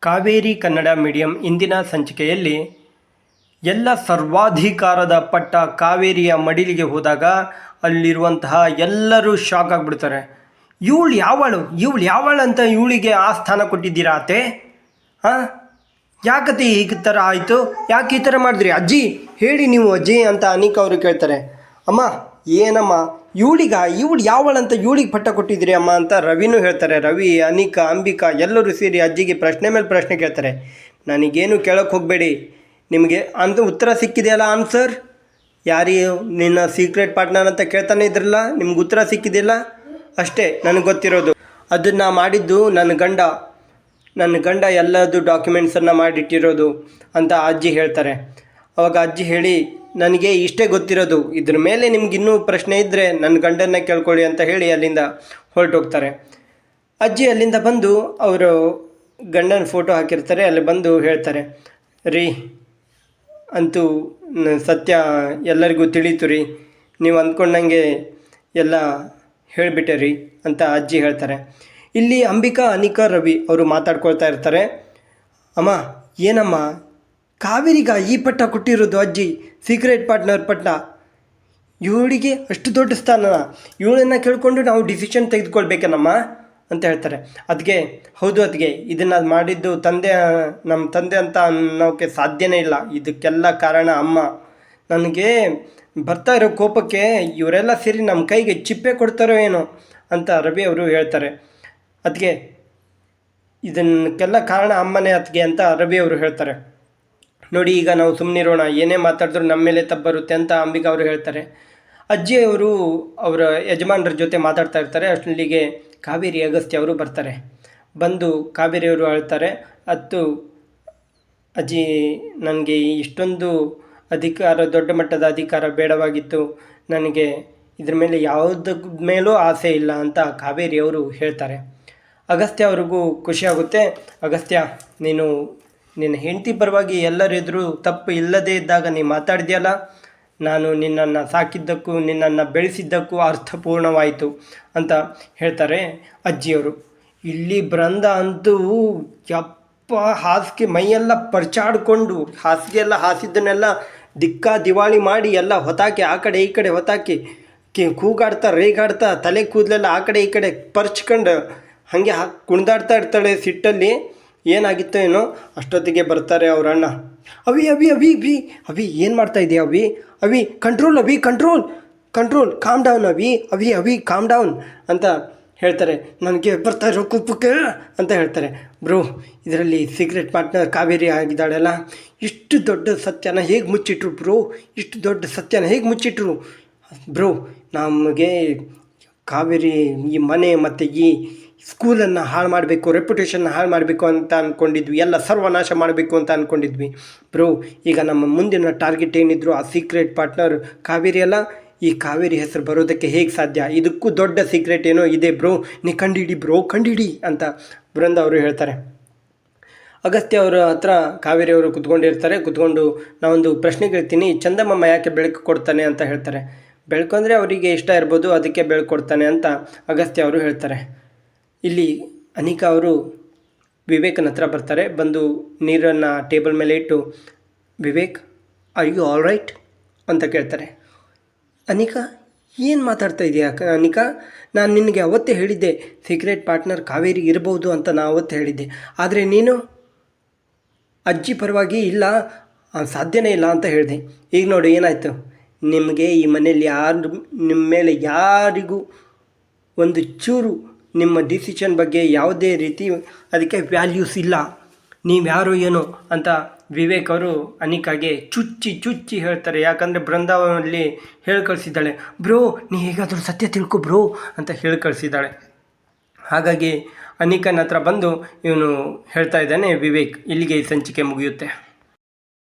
Kaveri Kannada medium ಇಂದಿನ ಸಂಚಿಕೆಯಲ್ಲಿ ಎಲ್ಲ ಸರ್ವಾಧಿಕಾರದ ಪಟ್ಟ ಕಾವೇರಿಯ ಮಡಿಲಿಗೆ ಹೋದಾಗ ಅಲ್ಲಿರುವಂತಹ ಎಲ್ಲರೂ ಶಾಕ್ ಆಗಿಬಿಡ್ತಾರೆ. ಇವಳು ಯಾವಳು? ಇವಳು ಯಾವಳು ಅಂತ ಇವಳಿಗೆ ಆ ಸ್ಥಾನ ಕೊಟ್ಟಿದ್ದೀರಾ ಆತೆ ಹಾಂ ಯಾಕತೆ ಈ ಥರ ಆಯಿತು? ಯಾಕೆ ಈ ಥರ ಮಾಡಿದ್ರಿ? ಅಜ್ಜಿ, ಹೇಳಿ ನೀವು ಅಜ್ಜಿ ಅಂತ ಅನೇಕ ಅವರು ಕೇಳ್ತಾರೆ. ಅಮ್ಮ ಏನಮ್ಮ? ಇವಳಿಗ, ಇವಳು ಯಾವಳಂತ ಇವಳಿಗೆ ಪಟ್ಟ ಕೊಟ್ಟಿದ್ರಿ ಅಮ್ಮ ಅಂತ ರವಿನೂ ಹೇಳ್ತಾರೆ. ರವಿ, ಅನಿಕಾ, ಅಂಬಿಕಾ ಎಲ್ಲರೂ ಸೇರಿ ಅಜ್ಜಿಗೆ ಪ್ರಶ್ನೆ ಮೇಲೆ ಪ್ರಶ್ನೆ ಕೇಳ್ತಾರೆ. ನನಗೇನು ಕೇಳೋಕೆ ಹೋಗಬೇಡಿ. ನಿಮಗೆ ಅಂತ ಉತ್ತರ ಸಿಕ್ಕಿದೆಯಲ್ಲ ಆನ್ಸರ್? ಯಾರಿ ನಿನ್ನ ಸೀಕ್ರೆಟ್ ಪಾರ್ಟ್ನರ್ ಅಂತ ಕೇಳ್ತಾನೆ ಇದ್ರಲ್ಲ, ನಿಮ್ಗೆ ಉತ್ತರ ಸಿಕ್ಕಿದೆಯಲ್ಲ? ಅಷ್ಟೇ, ನನಗೆ ಗೊತ್ತಿರೋದು. ಅದನ್ನು ಮಾಡಿದ್ದು ನನ್ನ ಗಂಡ. ನನ್ನ ಗಂಡ ಎಲ್ಲದು ಡಾಕ್ಯುಮೆಂಟ್ಸನ್ನು ಮಾಡಿಟ್ಟಿರೋದು ಅಂತ ಅಜ್ಜಿ ಹೇಳ್ತಾರೆ. ಅವಾಗ ಅಜ್ಜಿ ಹೇಳಿ, ನನಗೆ ಇಷ್ಟೇ ಗೊತ್ತಿರೋದು. ಇದ್ರ ಮೇಲೆ ನಿಮ್ಗೆ ಇನ್ನೂ ಪ್ರಶ್ನೆ ಇದ್ದರೆ ನನ್ನ ಗಂಡನ್ನ ಕೇಳ್ಕೊಳ್ಳಿ ಅಂತ ಹೇಳಿ ಅಲ್ಲಿಂದ ಹೊರಟೋಗ್ತಾರೆ. ಅಜ್ಜಿ ಅಲ್ಲಿಂದ ಬಂದು ಅವರು ಗಂಡನ ಫೋಟೋ ಹಾಕಿರ್ತಾರೆ, ಅಲ್ಲಿ ಬಂದು ಹೇಳ್ತಾರೆ, ರೀ, ಅಂತೂ ಸತ್ಯ ಎಲ್ಲರಿಗೂ ತಿಳಿತು ರೀ. ನೀವು ಅಂದ್ಕೊಂಡಂಗೆ ಎಲ್ಲ ಹೇಳಿಬಿಟ್ಟೆ ರೀ, ಅಂತ ಅಜ್ಜಿ ಹೇಳ್ತಾರೆ. ಇಲ್ಲಿ ಅಂಬಿಕಾ, ಅನಿಕಾ, ರವಿ ಅವರು ಮಾತಾಡ್ಕೊಳ್ತಾ ಇರ್ತಾರೆ. ಅಮ್ಮ, ಏನಮ್ಮ? ಕಾವೇರಿಗ ಈ ಪಟ್ಟ ಕೊಟ್ಟಿರೋದು ಅಜ್ಜಿ ಸೀಕ್ರೆಟ್ ಪಾರ್ಟ್ನರ್ ಪಟ್ಟ. ಇವಳಿಗೆ ಅಷ್ಟು ದೊಡ್ಡ ಸ್ಥಾನನ, ಇವಳನ್ನು ಕೇಳಿಕೊಂಡು ನಾವು ಡಿಸಿಷನ್ ತೆಗೆದುಕೊಳ್ಬೇಕೇನಮ್ಮ? ಅಂತ ಹೇಳ್ತಾರೆ. ಅದಕ್ಕೆ ಹೌದು ಅದಕ್ಕೆ ಇದನ್ನು ಮಾಡಿದ್ದು ತಂದೆ ನಮ್ಮ ತಂದೆ ಅಂತ ಅನ್ನೋಕ್ಕೆ ಸಾಧ್ಯನೇ ಇಲ್ಲ. ಇದಕ್ಕೆಲ್ಲ ಕಾರಣ ಅಮ್ಮ. ನನಗೆ ಬರ್ತಾ ಇರೋ ಕೋಪಕ್ಕೆ ಇವರೆಲ್ಲ ಸೇರಿ ನಮ್ಮ ಕೈಗೆ ಚಿಪ್ಪೆ ಕೊಡ್ತಾರೋ ಏನೋ ಅಂತ ರವಿ ಅವರು ಹೇಳ್ತಾರೆ. ಅದಕ್ಕೆ ಇದನ್ನಕ್ಕೆಲ್ಲ ಕಾರಣ ಅಮ್ಮನೇ ಅದಕ್ಕೆ ಅಂತ ರವಿ ಅವರು ಹೇಳ್ತಾರೆ. ನೋಡಿ, ಈಗ ನಾವು ಸುಮ್ಮನಿರೋಣ ಏನೇ ಮಾತಾಡಿದ್ರು ನಮ್ಮ ಮೇಲೆ ತಬ್ಬರುತ್ತೆ ಬರುತ್ತೆ ಅಂತ ಅಂಬಿಕಾ ಅವರು ಹೇಳ್ತಾರೆ. ಅಜ್ಜಿಯವರು ಅವರ ಯಜಮಾನರ ಜೊತೆ ಮಾತಾಡ್ತಾ ಇರ್ತಾರೆ. ಅಷ್ಟರಲ್ಲಿಗೆ ಕಾವೇರಿ ಅಗಸ್ತ್ಯ ಅವರು ಬರ್ತಾರೆ. ಬಂದು ಕಾವೇರಿಯವರು ಹೇಳ್ತಾರೆ ಹತ್ತು ಅಜ್ಜಿ, ನನಗೆ ಇಷ್ಟೊಂದು ಅಧಿಕಾರ, ದೊಡ್ಡ ಮಟ್ಟದ ಅಧಿಕಾರ ಬೇಡವಾಗಿತ್ತು. ನನಗೆ ಇದ್ರ ಮೇಲೆ ಯಾವುದ್ರ ಮೇಲೂ ಆಸೆ ಇಲ್ಲ ಅಂತ ಕಾವೇರಿ ಅವರು ಹೇಳ್ತಾರೆ. ಅಗಸ್ತ್ಯ ಅವ್ರಿಗೂ ಖುಷಿಯಾಗುತ್ತೆ ಅಗಸ್ತ್ಯ, ನೀನು ನಿನ್ನ ಹೆಂಡತಿ ಪರವಾಗಿ ಎಲ್ಲರೆದುರು ತಪ್ಪು ಇಲ್ಲದೇ ಇದ್ದಾಗ ನೀ ಮಾತಾಡಿದೆಯಲ್ಲ? ನಾನು ನಿನ್ನನ್ನು ಸಾಕಿದ್ದಕ್ಕೂ, ನಿನ್ನನ್ನು ಬೆಳೆಸಿದ್ದಕ್ಕೂ ಅರ್ಥಪೂರ್ಣವಾಯಿತು ಅಂತ ಹೇಳ್ತಾರೆ ಅಜ್ಜಿಯವರು. ಇಲ್ಲಿ ಬೃಂದ ಅಂತೂ ಯಪ್ಪ, ಹಾಸಿಗೆ ಮೈಯೆಲ್ಲ ಪರ್ಚಾಡಿಕೊಂಡು ಹಾಸಿಗೆ ಎಲ್ಲ ಹಾಸಿದ್ದನ್ನೆಲ್ಲ ದಿಕ್ಕಾ ದಿವಾಳಿ ಮಾಡಿ ಎಲ್ಲ ಹೊತಾಕಿ, ಆ ಕಡೆ ಈ ಕಡೆ ಹೊತಾಕಿ, ಕಿ ಕೂಗಾಡ್ತಾ, ರೇಗಾಡ್ತಾ, ತಲೆ ಕೂದಲೆಲ್ಲ ಆ ಕಡೆ ಈ ಕಡೆ ಪರ್ಚ್ಕೊಂಡು ಹಾಗೆ ಕುಣಿದಾಡ್ತಾ ಇರ್ತಾಳೆ ಸಿಟ್ಟಲ್ಲಿ. ಏನಾಗಿತ್ತೋ ಏನೋ, ಅಷ್ಟೊತ್ತಿಗೆ ಬರ್ತಾರೆ ಅವ್ರ ಅಣ್ಣ. ಅವಿ ಅವಿ ಅವಿ ಬಿ ಅವಿ, ಏನು ಮಾಡ್ತಾ ಇದೆಯಾ ಅವಿ? ಅವಿ ಕಂಟ್ರೋಲ್ ಅವಿ ಕಂಟ್ರೋಲ್ ಕಂಟ್ರೋಲ್ ಕಾಮ್ ಡೌನ್ ಅವಿ ಅವಿ ಅವಿ ಕಾಮ್ ಡೌನ್ ಅಂತ ಹೇಳ್ತಾರೆ. ನನಗೆ ಬರ್ತಾ ಇರೋ ಕುಪ್ಪಕ್ಕೆ ಅಂತ ಹೇಳ್ತಾರೆ. ಬ್ರೋ, ಇದರಲ್ಲಿ ಸೀಕ್ರೆಟ್ ಪಾರ್ಟ್ನರ್ ಕಾವೇರಿ ಆಗಿದ್ದಾಳಲ್ಲ. ಇಷ್ಟು ದೊಡ್ಡ ಸತ್ಯನ ಹೇಗೆ ಮುಚ್ಚಿಟ್ರು ಬ್ರೋ? ಇಷ್ಟು ದೊಡ್ಡ ಸತ್ಯನ ಹೇಗೆ ಮುಚ್ಚಿಟ್ರು? ಬ್ರೋ, ನಮಗೆ ಕಾವೇರಿ ಈ ಮನೆ ಮತ್ತು ಈ ಸ್ಕೂಲನ್ನು ಹಾಳು ಮಾಡಬೇಕು ರೆಪ್ಯುಟೇಷನ್ ಹಾಳು ಮಾಡಬೇಕು ಅಂತ ಅಂದ್ಕೊಂಡಿದ್ವಿ ಎಲ್ಲ ಸರ್ವನಾಶ ಮಾಡಬೇಕು ಅಂತ ಅಂದ್ಕೊಂಡಿದ್ವಿ ಬ್ರೋ, ಈಗ ನಮ್ಮ ಮುಂದಿನ ಟಾರ್ಗೆಟ್ ಏನಿದ್ರು ಆ ಸೀಕ್ರೆಟ್ ಪಾರ್ಟ್ನರ್ ಕಾವೇರಿ ಅಲ್ಲ? ಈ ಕಾವೇರಿ ಹೆಸರು ಬರೋದಕ್ಕೆ ಹೇಗೆ ಸಾಧ್ಯ? ಇದಕ್ಕೂ ದೊಡ್ಡ ಸೀಕ್ರೆಟ್ ಏನೋ ಇದೆ ಬ್ರೋ. ನೀ ಕಂಡಿಡಿ ಬ್ರೋ, ಕಂಡಿಡಿ ಅಂತ ಬೃಂದ ಅವರು ಹೇಳ್ತಾರೆ. ಅಗಸ್ತ್ಯ ಅವರ ಹತ್ರ ಕಾವೇರಿ ಅವರು ಕುತ್ಕೊಂಡಿರ್ತಾರೆ. ಕುತ್ಕೊಂಡು ನಾವೊಂದು ಪ್ರಶ್ನೆ ಕೇಳ್ತೀನಿ. ಚಂದಮ್ಮ ಯಾಕೆ ಬೆಳಕು ಕೊಡ್ತಾನೆ ಅಂತ ಹೇಳ್ತಾರೆ. ಬೆಳಕು ಅಂದರೆ ಅವರಿಗೆ ಇಷ್ಟ ಇರ್ಬೋದು, ಅದಕ್ಕೆ ಬೆಳಕು ಕೊಡ್ತಾನೆ ಅಂತ ಅಗಸ್ತ್ಯ ಅವರು ಹೇಳ್ತಾರೆ. ಇಲ್ಲಿ ಅನಿಕಾ ಅವರು ವಿವೇಕನ ಹತ್ರ ಬರ್ತಾರೆ. ಬಂದು ನೀರನ್ನು ಟೇಬಲ್ ಮೇಲೆ ಇಟ್ಟು, Vivek are you all right ಅಂತ ಕೇಳ್ತಾರೆ. ಅನಿಕಾ, ಏನು ಮಾತಾಡ್ತಾ ಇದೆಯಾ? ಅನಿಕಾ, ನಾನು ನಿನಗೆ ಅವತ್ತೇ ಹೇಳಿದ್ದೆ ಸೀಕ್ರೆಟ್ ಪಾರ್ಟ್ನರ್ ಕಾವೇರಿ ಇರಬಹುದು ಅಂತ ನಾನು ಅವತ್ತೇ ಹೇಳಿದ್ದೆ. ಆದರೆ ನೀನು ಅಜ್ಜಿ ಪರವಾಗಿ ಇಲ್ಲ ಸಾಧ್ಯನೇ ಇಲ್ಲ ಅಂತ ಹೇಳಿದೆ. ಈಗ ನೋಡಿ, ಏನಾಯಿತು? ನಿಮಗೆ ಈ ಮನೆಯಲ್ಲಿ ಯಾರು ನಿಮ್ಮ ಮೇಲೆ ಯಾರಿಗೂ ಒಂದು ಚೂರು ನಿಮ್ಮ ಡಿಸಿಷನ್ ಬಗ್ಗೆ ಯಾವುದೇ ರೀತಿ ಅದಕ್ಕೆ ವ್ಯಾಲ್ಯೂಸ್ ಇಲ್ಲ. ನೀವು ಯಾರು ಏನು ಅಂತ ವಿವೇಕ್ ಅವರು ಅನಿಕಾಗೆ ಚುಚ್ಚಿ ಚುಚ್ಚಿ ಹೇಳ್ತಾರೆ. ಯಾಕಂದರೆ ಬೃಂದಾವನಲ್ಲಿ ಹೇಳಿ ಕಳಿಸಿದ್ದಾಳೆ ಬ್ರೋ, ನೀ ಹೇಗಾದರೂ ಸತ್ಯ ತಿಳ್ಕೊ ಬ್ರೋ ಅಂತ ಹೇಳಿ ಕಳಿಸಿದ್ದಾಳೆ ಹಾಗಾಗಿ ಅನಿಕನ ಹತ್ರ ಬಂದು ಇವನು ಹೇಳ್ತಾ ಇದ್ದಾನೆ ವಿವೇಕ್, ಇಲ್ಲಿಗೆ ಈ ಸಂಚಿಕೆ ಮುಗಿಯುತ್ತೆ.